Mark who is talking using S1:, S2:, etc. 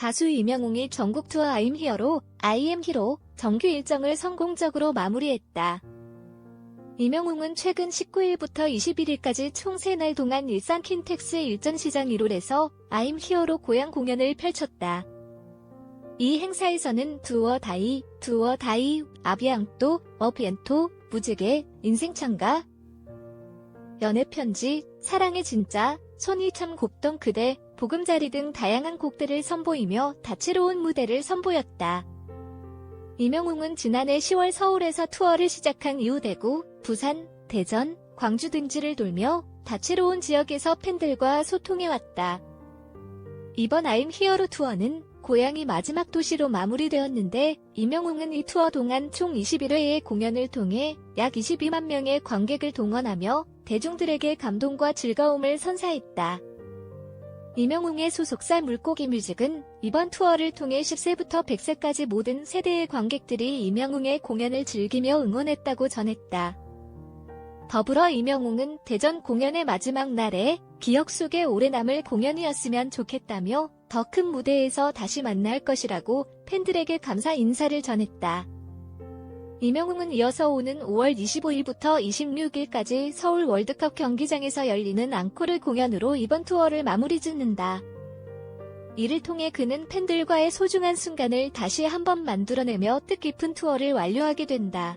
S1: 가수 이명웅이 전국 투어 I'm 히어로, am 히로 정규 일정을 성공적으로 마무리했다. 이명웅은 최근 19일부터 21일까지 총 3날 동안 일산 킨텍스 일전시장 1홀에서 I'm 히어로 고향 공연을 펼쳤다. 이 행사에서는 두어 다이, 두어 다이, 아비앙또, 어비엔토, 무지개, 인생창가, 연애편지, 사랑의 진짜, 손이 참 곱던 그대, 보금자리 등 다양한 곡들을 선보이며 다채로운 무대를 선보였다. 이명웅은 지난해 10월 서울에서 투어를 시작한 이후 대구, 부산, 대전, 광주 등지를 돌며 다채로운 지역에서 팬들과 소통해왔다. 이번 아임 히어로 투어는 고향이 마지막 도시로 마무리되었는데 이명웅은 이 투어 동안 총 21회의 공연을 통해 약 22만 명의 관객을 동원하며 대중들에게 감동과 즐거움을 선사했다. 이명웅의 소속사 물고기 뮤직은 이번 투어를 통해 10세부터 100세까지 모든 세대의 관객들이 이명웅의 공연을 즐기며 응원했다고 전했다. 더불어 이명웅은 대전 공연의 마지막 날에 기억 속에 오래 남을 공연이었으면 좋겠다며 더 큰 무대에서 다시 만날 것이라고 팬들에게 감사 인사를 전했다. 이명웅은 이어서 오는 5월 25일부터 26일까지 서울 월드컵 경기장에서 열리는 앙코르 공연으로 이번 투어를 마무리 짓는다. 이를 통해 그는 팬들과의 소중한 순간을 다시 한번 만들어내며 뜻깊은 투어를 완료하게 된다.